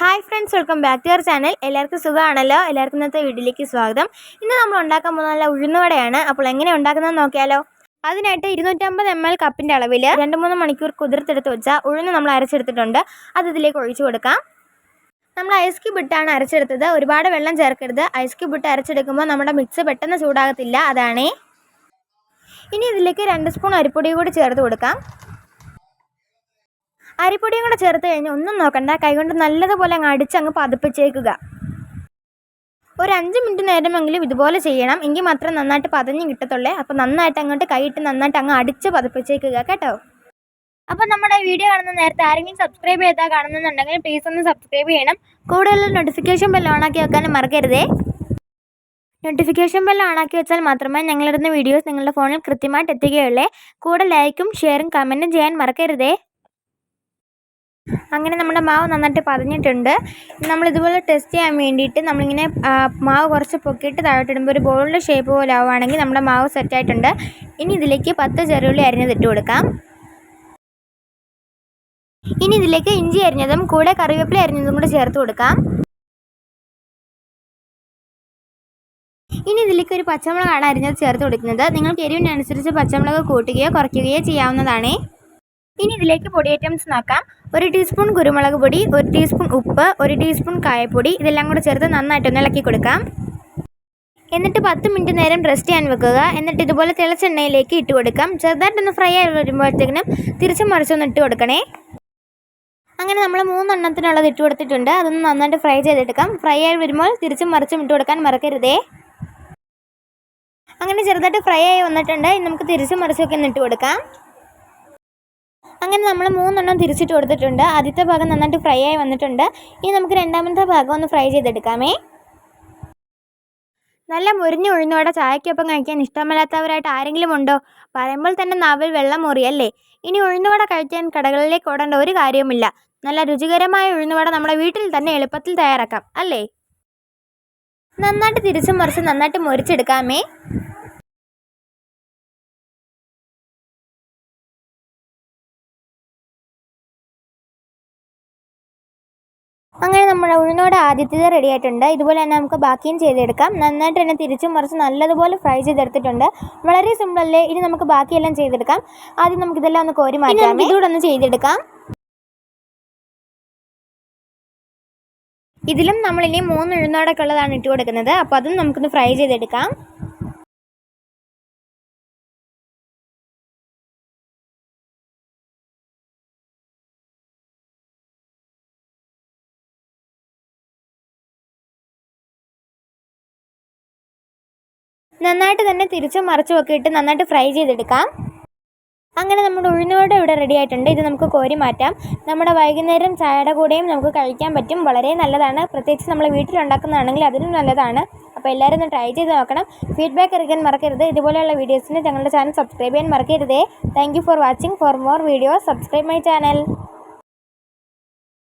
Hi friends welcome back to your channel എല്ലാവർക്കും സുഖമാണല്ലോ? എല്ലാവർക്കും ഇന്നത്തെ വീഡിയോയിലേക്ക് സ്വാഗതം. ഇന്ന് നമ്മൾ ഉണ്ടാക്കാൻ പോകുന്ന നല്ല ഉഴുന്നുവടയാണ്. അപ്പോൾ എങ്ങനെ ഉണ്ടാക്കുന്നതെന്ന് നോക്കിയാലോ? അതിനായിട്ട് ഇരുന്നൂറ്റമ്പത് എം എൽ കപ്പിന്റെ അളവിൽ രണ്ട് മൂന്ന് മണിക്കൂർ കുതിർത്തെടുത്ത് വെച്ചാൽ ഉഴുന്ന് നമ്മൾ അരച്ചെടുത്തിട്ടുണ്ട്. അത് ഇതിലേക്ക് ഒഴിച്ചു കൊടുക്കാം. നമ്മൾ ഐസ് ക്യൂബ് ഇട്ടാണ് അരച്ചെടുത്തത്. ഒരുപാട് വെള്ളം ചേർക്കരുത്. ഐസ് ക്യൂബ് ഇട്ട് അരച്ചെടുക്കുമ്പോൾ നമ്മുടെ മിക്സ് പെട്ടെന്ന് ചൂടാകത്തില്ല. അതാണേ. ഇനി ഇതിലേക്ക് രണ്ട് സ്പൂൺ അരിപ്പൊടി കൂടി ചേർത്ത് കൊടുക്കാം. അരിപ്പൊടിയും കൂടെ ചേർത്ത് കഴിഞ്ഞ് ഒന്നും നോക്കണ്ട. കൈകൊണ്ട് നല്ലതുപോലെ അങ്ങ് അടിച്ചങ്ങ് പതിപ്പിച്ചേക്കുക. ഒരു അഞ്ച് മിനിറ്റ് നേരമെങ്കിലും ഇതുപോലെ ചെയ്യണം. എങ്കിൽ മാത്രം നന്നായിട്ട് പതഞ്ഞ് കിട്ടത്തുള്ളേ. അപ്പോൾ നന്നായിട്ട് അങ്ങോട്ട് കൈയിട്ട് നന്നായിട്ട് അങ്ങ് അടിച്ച് പതിപ്പിച്ചേക്കുക കേട്ടോ? അപ്പോൾ നമ്മുടെ വീഡിയോ കാണുന്ന നേരത്തെ ആരെങ്കിലും സബ്സ്ക്രൈബ് ചെയ്താൽ കാണുന്നുണ്ടെങ്കിൽ പ്ലീസ് ഒന്ന് സബ്സ്ക്രൈബ് ചെയ്യണം. കൂടുതൽ നോട്ടിഫിക്കേഷൻ ബെൽ ഓണാക്കി വെക്കാനും മറക്കരുതേ. നോട്ടിഫിക്കേഷൻ ബെൽ ഓണാക്കി വെച്ചാൽ മാത്രമേ ഞങ്ങളിടുന്ന വീഡിയോസ് നിങ്ങളുടെ ഫോണിൽ കൃത്യമായിട്ട് എത്തുകയുള്ളേ. കൂടെ ലൈക്കും ഷെയറും കമന്റും ചെയ്യാൻ മറക്കരുതേ. അങ്ങനെ നമ്മുടെ മാവ് നന്നായിട്ട് പതഞ്ഞിട്ടുണ്ട്. നമ്മളിതുപോലെ ടെസ്റ്റ് ചെയ്യാൻ വേണ്ടിയിട്ട് നമ്മളിങ്ങനെ മാവ് കുറച്ച് പൊക്കിയിട്ട് താഴോട്ടിടുമ്പോൾ ഒരു ബോളിന്റെ ഷേപ്പ് പോലെ ആവുകയാണെങ്കിൽ നമ്മുടെ മാവ് സെറ്റായിട്ടുണ്ട് ഇനി ഇതിലേക്ക് പത്ത് ചെറുള്ളി അരിഞ്ഞത് ഇട്ട് കൊടുക്കാം. ഇനി ഇതിലേക്ക് ഇഞ്ചി അരിഞ്ഞതും കൂടെ കറിവേപ്പില അരിഞ്ഞതും കൂടെ ചേർത്ത് കൊടുക്കാം. ഇനി ഇതിലേക്ക് ഒരു പച്ചമുളകാണ് അരിഞ്ഞത് ചേർത്ത് കൊടുക്കുന്നത്. നിങ്ങൾക്ക് എരിവിനനുസരിച്ച് പച്ചമുളക് കൂട്ടുകയോ കുറയ്ക്കുകയോ ചെയ്യാവുന്നതാണേ. ഇനി ഇതിലേക്ക് പൊടി ഐറ്റംസ് നോക്കാം. ഒരു ടീസ്പൂൺ കുരുമുളക് പൊടി ഒരു ടീസ്പൂൺ ഉപ്പ് ഒരു ടീസ്പൂൺ കായപ്പൊടി ഇതെല്ലാം കൂടെ ചേർത്ത് നന്നായിട്ടൊന്ന് ഇളക്കി കൊടുക്കാം. എന്നിട്ട് പത്ത് മിനിറ്റ് നേരം റെസ്റ്റ് ചെയ്യാൻ വെക്കുക. എന്നിട്ട് ഇതുപോലെ തിളച്ചെണ്ണയിലേക്ക് ഇട്ട് കൊടുക്കാം. ചെറുതായിട്ടൊന്ന് ഫ്രൈ ആയി വരുമ്പോഴത്തേക്കിനും തിരിച്ചു മറിച്ചൊന്ന് ഇട്ട് കൊടുക്കണേ. അങ്ങനെ നമ്മൾ മൂന്നെണ്ണത്തിനുള്ളത് ഇട്ട് കൊടുത്തിട്ടുണ്ട്. അതൊന്ന് നന്നായിട്ട് ഫ്രൈ ചെയ്തെടുക്കാം. ഫ്രൈ ആയി വരുമ്പോൾ തിരിച്ചും മറിച്ചും ഇട്ട് കൊടുക്കാൻ മറക്കരുതേ. അങ്ങനെ ചെറുതായിട്ട് ഫ്രൈ ആയി വന്നിട്ടുണ്ട്. നമുക്ക് തിരിച്ചും മറിച്ചൊക്കെ ഒന്ന് ഇട്ട് കൊടുക്കാം. അങ്ങനെ നമ്മൾ മൂന്നെണ്ണം തിരിച്ചിട്ട് കൊടുത്തിട്ടുണ്ട്. ആദ്യത്തെ ഭാഗം നന്നായിട്ട് ഫ്രൈ ആയി വന്നിട്ടുണ്ട്. ഇനി നമുക്ക് രണ്ടാമത്തെ ഭാഗം ഒന്ന് ഫ്രൈ ചെയ്തെടുക്കാമേ. നല്ല മുരിഞ്ഞ ഉഴുന്നോടെ ചായക്കൊപ്പം കഴിക്കാൻ ഇഷ്ടമല്ലാത്തവരായിട്ട് ആരെങ്കിലും ഉണ്ടോ? പറയുമ്പോൾ തന്നെ നാവിൽ വെള്ളം മുറിയല്ലേ? ഇനി ഉഴുന്നുവട കഴിക്കാൻ കടകളിലേക്ക് ഓടേണ്ട ഒരു കാര്യവുമില്ല. നല്ല രുചികരമായ ഉഴുന്നുവട നമ്മുടെ വീട്ടിൽ തന്നെ എളുപ്പത്തിൽ തയ്യാറാക്കാം. അല്ലേ? നന്നായിട്ട് തിരിച്ചും മറിച്ച് നന്നായിട്ട് മുരിച്ചെടുക്കാമേ അങ്ങനെ നമ്മുടെ ഉഴുന്നോട് ആദ്യത്തേത് റെഡി ആയിട്ടുണ്ട്. ഇതുപോലെ തന്നെ നമുക്ക് ബാക്കിയും ചെയ്തെടുക്കാം. നന്നായിട്ട് തന്നെ തിരിച്ചും മറിച്ച് നല്ലതുപോലെ ഫ്രൈ ചെയ്തെടുത്തിട്ടുണ്ട്. വളരെ സിമ്പിൾ അല്ലേ? ഇനി നമുക്ക് ബാക്കിയെല്ലാം ചെയ്തെടുക്കാം. ആദ്യം നമുക്ക് ഇതെല്ലാം ഒന്ന് കോരി മാറ്റാം ഇതുകൂടെ ഒന്ന് ചെയ്തെടുക്കാം. ഇതിലും നമ്മളിനി മൂന്ന് ഉഴുന്നോടൊക്കെ ഉള്ളതാണ് ഇട്ട് കൊടുക്കുന്നത് അപ്പോൾ അതും നമുക്കൊന്ന് ഫ്രൈ ചെയ്തെടുക്കാം. നന്നായിട്ട് തന്നെ തിരിച്ചും മറിച്ചും ഒക്കെ ഇട്ട് നന്നായിട്ട് ഫ്രൈ ചെയ്തെടുക്കാം. അങ്ങനെ നമ്മുടെ ഉഴുന്നുവട ഇവിടെ റെഡി ആയിട്ടുണ്ട്. ഇത് നമുക്ക് കോരി മാറ്റാം. നമ്മുടെ വൈകുന്നേരം ചായയുടെ കൂടെയും നമുക്ക് കഴിക്കാൻ പറ്റും. വളരെ നല്ലതാണ്. പ്രത്യേകിച്ച് നമ്മൾ വീട്ടിലുണ്ടാക്കുന്നതാണെങ്കിൽ അതിനും നല്ലതാണ്. അപ്പോൾ എല്ലാവരും ഒന്ന് ട്രൈ ചെയ്ത് നോക്കണം. ഫീഡ്ബാക്ക് അറിയിക്കാൻ മറക്കരുത്. ഇതുപോലെയുള്ള വീഡിയോസിന് ഞങ്ങളുടെ ചാനൽ സബ്സ്ക്രൈബ് ചെയ്യാൻ മറക്കരുതേ. Thank for watching for more videos subscribe my channel